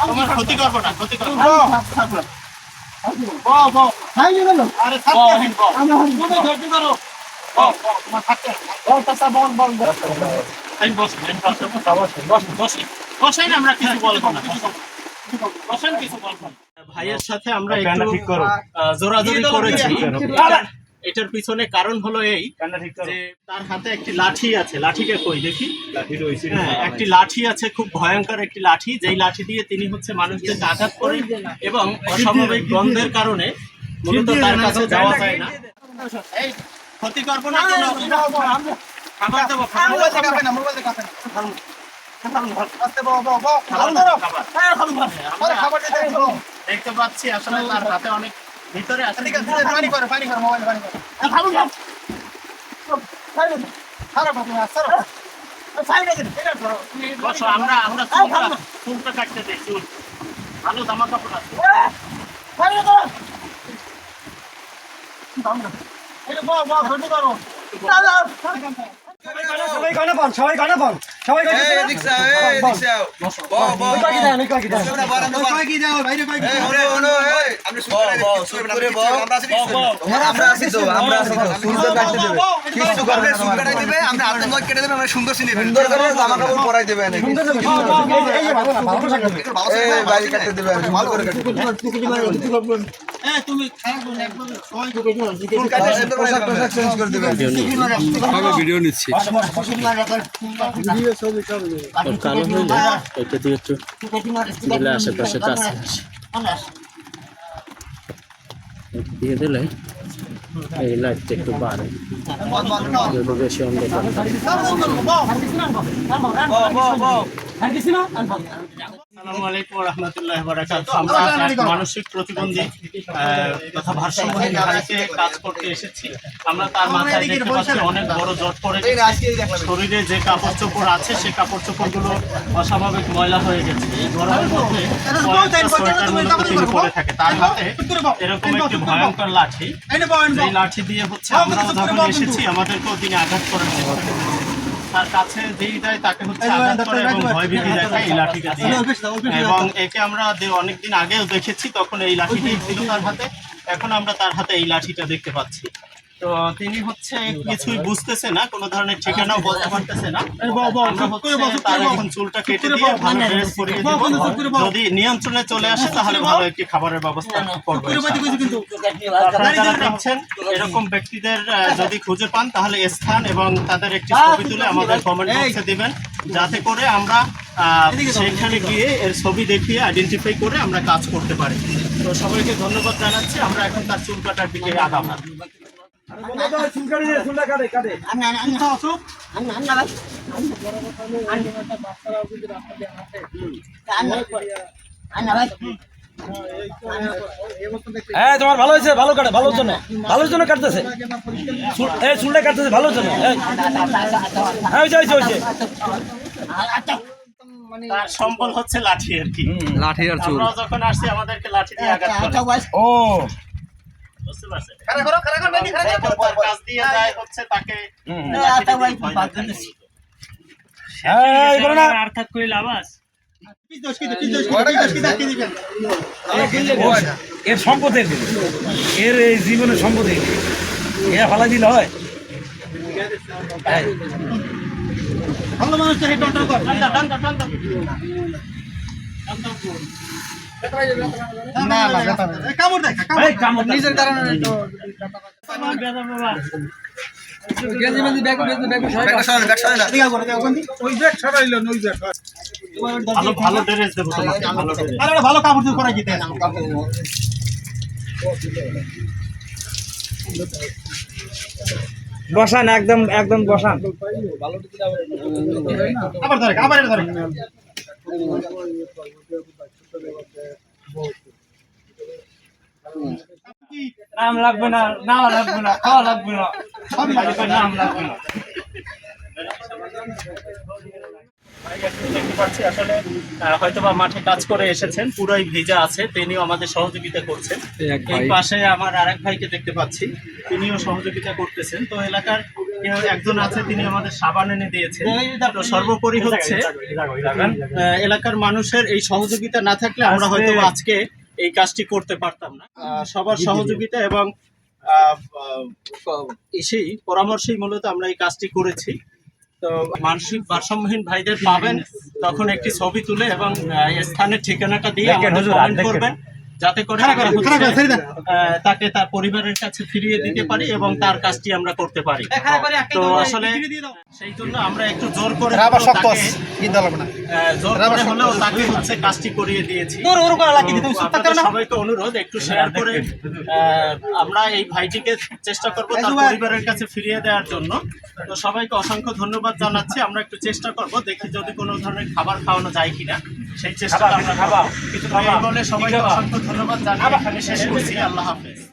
তোমার ক্ষতি করব না ক্ষতি করব আরে থাকতে বল বল বল তোমার থাকতে বল চাচা বল বল বল আমি বস আমি বস বস। বস বসেন আমরা কিছু বলব না বসেন কিছু বলব ভাইয়ের সাথে আমরা একটু জোরাজোরি করেছি। এটার- পিছনে কারণ হলো এই যে তার হাতে একটি লাঠি আছে। লাঠিকে কই দেখি? রয়েছে। হ্যাঁ একটি লাঠি। আছে খুব ভয়ঙ্কর একটি লাঠি। যেই লাঠি দিয়ে তিনি হচ্ছে মানুষদেরকে আঘাত করে এবং অস্বাভাবিক গন্ধের কারণে মূলত তার কাছে যাওয়া যায় না। ক্ষতি করব না কোনো খাবার দেবো খাবার খাবার। আমরা দেখতে পাচ্ছি আসলে তার হাতে অনেক ভিতরে আছে বসো আমরা আমরা চুলটা চুলটা কাটতে দিই চুল ভালো জামা কাপড় আছে সবাই গানা পান সবাই গানা পান সবাই গানা এই রিকশা এই রিকশা বউ বউ কই দেন কই দেন তোমরা কই কি যাও বাইরে কই এই হলো হলো এই আমরা শুট করে কিছু করবে না আমরা আছি তো আমরা আছি তো সুন্দর কাটতে দেবে কিছু করবে সুন্দর কাটাই দেবে আমরা হাতে কেটে দেবে আমরা সুন্দর সিনে সুন্দর করে জামা কাপড় পরাই দেবে না সুন্দর এই ভালো ভালো থাকবে এই বাড়ি কাটতে দেবে ভালো করে কাটতে দেবে এই তুমি করে দেবে ভিডিও নিচ্ছি কালো এটা দিয়ে দিলে এই লাইটটা একটু বাড়ে বেশি অন্ধকার। আসসালামু আলাইকুম আমরা মানসিক প্রতিবন্ধী তথা ভারসাম্যহীন কাজ করতে এসেছি। আমরা তার মাথায় দেখতে পাচ্ছি অনেক বড় জট পড়ে শরীরে যে কাপড় চোপড় আছে সেই কাপড় চোপড়গুলো অস্বাভাবিক ময়লা হয়ে গেছে। এই গরমের মধ্যে সোয়েটার মূলত তিনি পরে থাকে। তার হাতে এরকম একটি ভয়ঙ্কর লাঠি। এই লাঠি দিয়ে হচ্ছে আমরাও যখন এসেছি। আমাদেরকেও তিনি আঘাত করার চেষ্টা কাছে যেই যায় তাকে হচ্ছে আঘাত করে এবং ভয়ভীতি দেখায় এই লাঠিটা দিয়ে। এবং একে আমরা অনেকদিন আগেও দেখেছি তখন এই লাঠিটি ছিল তার হাতে। এখন আমরা তার হাতে এই লাঠিটা দেখতে পাচ্ছি। তো তিনি হচ্ছে কিছুই বুঝতেছে না কোনো ধরনের ঠিকানাও বলতে পারতেছে না। তার এখন চুলটা কেটে দিয়ে ভালো ড্রেস পরিয়ে দেব। যদি নিয়ন্ত্রণে চলে আসে তাহলে ভালো একটি খাবারের ব্যবস্থা করব আপনারা দেখছেন এরকম ব্যক্তিদের যদি খুঁজে পান তাহলে স্থান এবং তাদের একটি ছবি তুলে আমাদের কমেন্ট বক্সে দিবেন। যাতে করে আমরা সেখানে গিয়ে এর ছবি দেখিয়ে আইডেন্টিফাই করে আমরা কাজ করতে পারি। তো সবাইকে ধন্যবাদ জানাচ্ছি। আমরা এখন তার চুল কাটার দিকে আগাবো। হ্যাঁ তোমার ভালো হয়েছে ভালো কাটে ভালোর জন্য ভালোর জন্য কাটতেছে। এই চুলটা কাটতেছে ভালোর জন্য এই। হ্যাঁ হয়েছে হয়েছে হয়েছে। তার সম্বল হচ্ছে লাঠি আর কি। লাঠি আর চুল। যখন আসছি আমাদেরকে লাঠি দিয়ে আঘাত করে। ও বুঝতে পারছেন? যখন তার কাজ দিয়ে যায় হচ্ছে তাকে লাঠিটা দিয়ে ভয় দেখায়। এই করো। না। এর সম্পদ এর জীবনের সম্পদ। এ ফালা দিলে হয়। এই, কামড়। নিজের কারণে ব্যাগ ব্যাগ ভালো ভালো ড্রেস দেবো তোমাকে ভালো ড্রেস ভালো কাপড় দিয়ে করাই দিতে বসান একদম একদম বসান আবার ধরে আবার ধরে নাম লাগবে না নাম লাগবে না খাওয়া লাগবে না। সবই লাগবে নাম লাগবে না। দেখতে পাচ্ছি আসলে হয়তোবা মাঠে কাজ করে এসেছেন পুরাই ভিজা আছে তিনিও আমাদের সহযোগিতা করছেন। এই পাশে আমার আরেক ভাইকে দেখতে পাচ্ছি তিনিও সহযোগিতা করতেছেন। তো এলাকার একজন আছে তিনি আমাদের সাবান এনে দিয়েছেন। তো সর্বোপরি হচ্ছে এলাকার মানুষের এই সহযোগিতা না থাকলে আমরা হয়তো আজকে এই কাজটি করতে পারতাম না। সবার সহযোগিতা এবং এসেই পরামর্শেই মূলত আমরা এই কাজটি করেছি। তো মানসিক ভারসাম্যহীন ভাইদের পাবেন তখন একটি ছবি তুলে এবং স্থানের ঠিকানাটা দিয়ে আমাদের কমেন্ট করবেন। যাতে করে আমরা তাকে তার পরিবারের কাছে ফিরিয়ে দিতে পারি এবং তার কাজটি আমরা করতে পারি। তো আসলে সেই জন্য আমরা একটু জোর করে হলেও তাকে, আহ, জোর করে হলেও তাকে হচ্ছে কাজটি করিয়ে দিয়েছি। অনুরোধ একটু শেয়ার করে আহ, আমরা এই ভাইটিকে চেষ্টা করব তার পরিবারের কাছে ফিরিয়ে দেওয়ার জন্য। তো সবাইকে অসংখ্য ধন্যবাদ জানাচ্ছি। আমরা একটু চেষ্টা করব দেখি যদি কোনো ধরনের খাবার খাওয়ানো যায় কিনা। সেই চেষ্টা আমরা এই বলে সবাইকে অসংখ্য ধন্যবাদ জানিয়ে এখানে শেষ করছি। আল্লাহ হাফেজ।